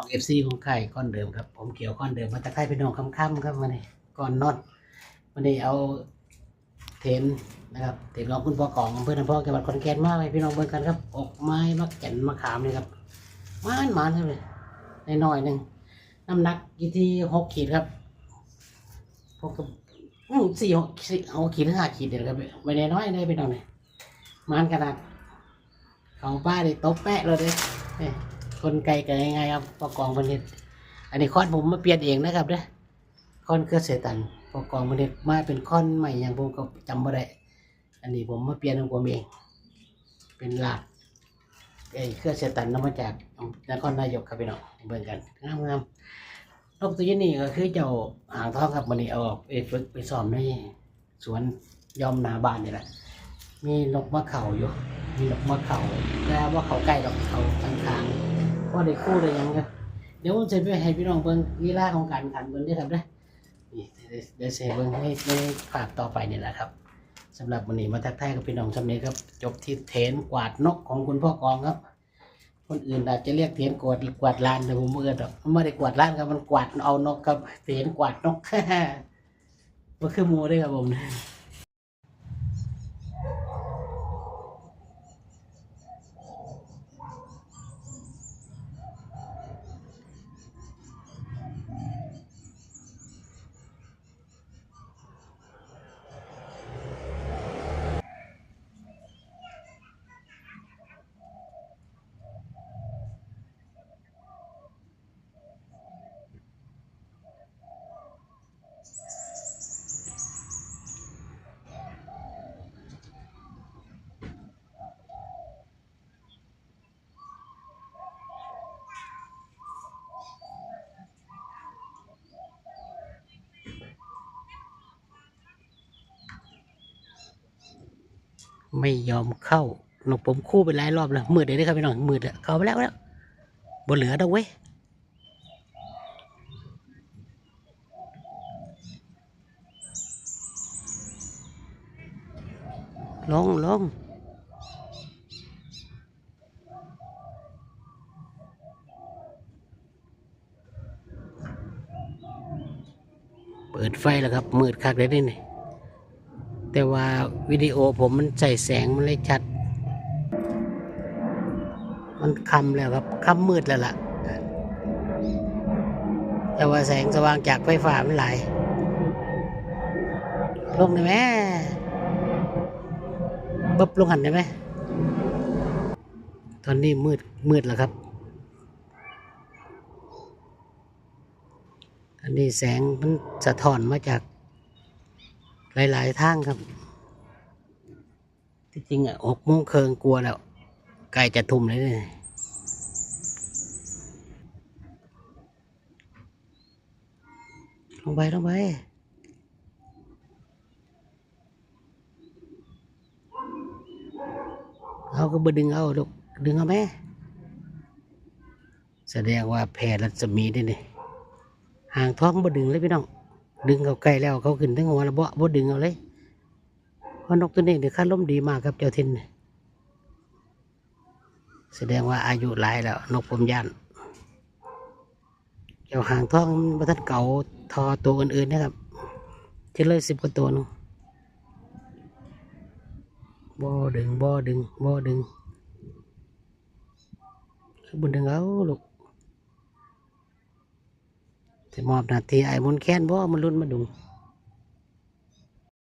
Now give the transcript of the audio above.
ของเอฟซีของไข่ก้อนเดิมครับ ผมเกี่ยวก้อนเดิมมาตะไคร้เป็นน้องค่ำๆครับมาเนี่ก่อนนอนมาเนี่เอาเทนนะครับเทนของคุณพ่อกองอำเภอน้ำพอกจังหวัดขอนแก่นมากเลยพี่น้องเบิ่งกันครับอกไม้มะแก่นมะขามเลยครับมานมานเลยน้อยหนึ่งน้ำหนักอยู่ที่หกขีดครับพวกกับสี่หกสี่หกขีดหรือห้าขีดเดี๋ยวครับไม่ได้น้อยเลยพี่น้องเนี่ยมานขนาดของป้าดิตบแปะเลยเด้เนี่ย คนไกลกันยังไงครับประกองพันธุ์อันนี้ค้อนผมมาเปลี่ยนเองนะครับเด้อค้อนเครือเสตันประกองพันธุ์มาเป็นค้อนใหม่อย่างผมก็จำไม่ได้อันนี้ผมมาเปลี่ยนของผมเอง เป็นหลักไอ้เครือเสตันนำมาจากนครนายกครับพี่น้องเบิ่งกันงามงามนกตัวนี้ก็คือเจ้าอ่างทองครับวันนี้เอาไปฝึกไปซ้อมในสวนยอมหนาบ้านนี่แหละมีนกมะเข่าอยู่ มีนกมะเข่าแล้วว่าเขาใกล้ดอกเขาทางทาง ๆว่าได้คู่ได้หยังครับเดี๋ยวผมจะไปให้พี่น้องเบิ่งลีลาของการขันเบิ่งด้วยครับเด้อนี่เดี๋ยวเสียเบิ่งให้ในภาคต่อไปนี่แหละครับสำหรับวันนี้มาทักทายกับพี่น้องสำนี้ครับ จบที่เทนกวาดนกของคุณพ่อกองครับ คนอื่นอาจจะเรียกเทนกวาดกวาดลานแต่ผมเมื่อดอกมันไม่ได้กวาดลานครับมันกวาดเอานกครับเทนกวาดนก มันคือหมูเด้ครับผม ไม่ยอมเข้าหนกผมคู่ไปหลายรอบแล้วมืดเลยนะครับพี่น้องมืดอะเข้าไปแล้วแล้วบนเหลือดอกเว้ยลงลงเปิดไฟแล้วครับมืดคักเลยนี่ แต่ว่าวิดีโอผมมันใส่แสงมันเลยชัด มันคำแล้วครับคำมืดแล้วล่ะ แต่ว่าแสงสว่างจากไฟฟ้ามันไหลลงได้ไหมบึบลงหันได้ไหมตอนนี้มืดมืดแล้วครับ อันนี้แสงมันสะท้อนมาจาก หลายๆทางครับที่จริงอะหกโมงเคิงกลัวแล้วใกล้จะทุ่มเลยเนี่ยลงไปลงไปเอาก็บดึงเอาลูกดึงเอาไหมแสดงว่าแพรรัศมีได้เนี่ยห่างท้องบดึงเลยพี่น้อง ดึงเขาใกล้แล้วเขาขึ้นทั้งหัวแล้วบ่บ่ดึงเอาเลยเพราะนกตัวนี้เดี๋ยวค่าล้มดีมากครับเจ้าทินแสดงว่าอายุหลายแล้ว นกผมย่านเจ้าหางท้องมันทัดเก่าทอตัวอื่นๆนะครับที่เลยสิบกว่าตัวนึงบ่ดึงบ่ดึงบ่ดึงคือบนดึงเอาลูก มอบหน้าที่ไอ้มนแค้นบ่มันรุ่นมาดุง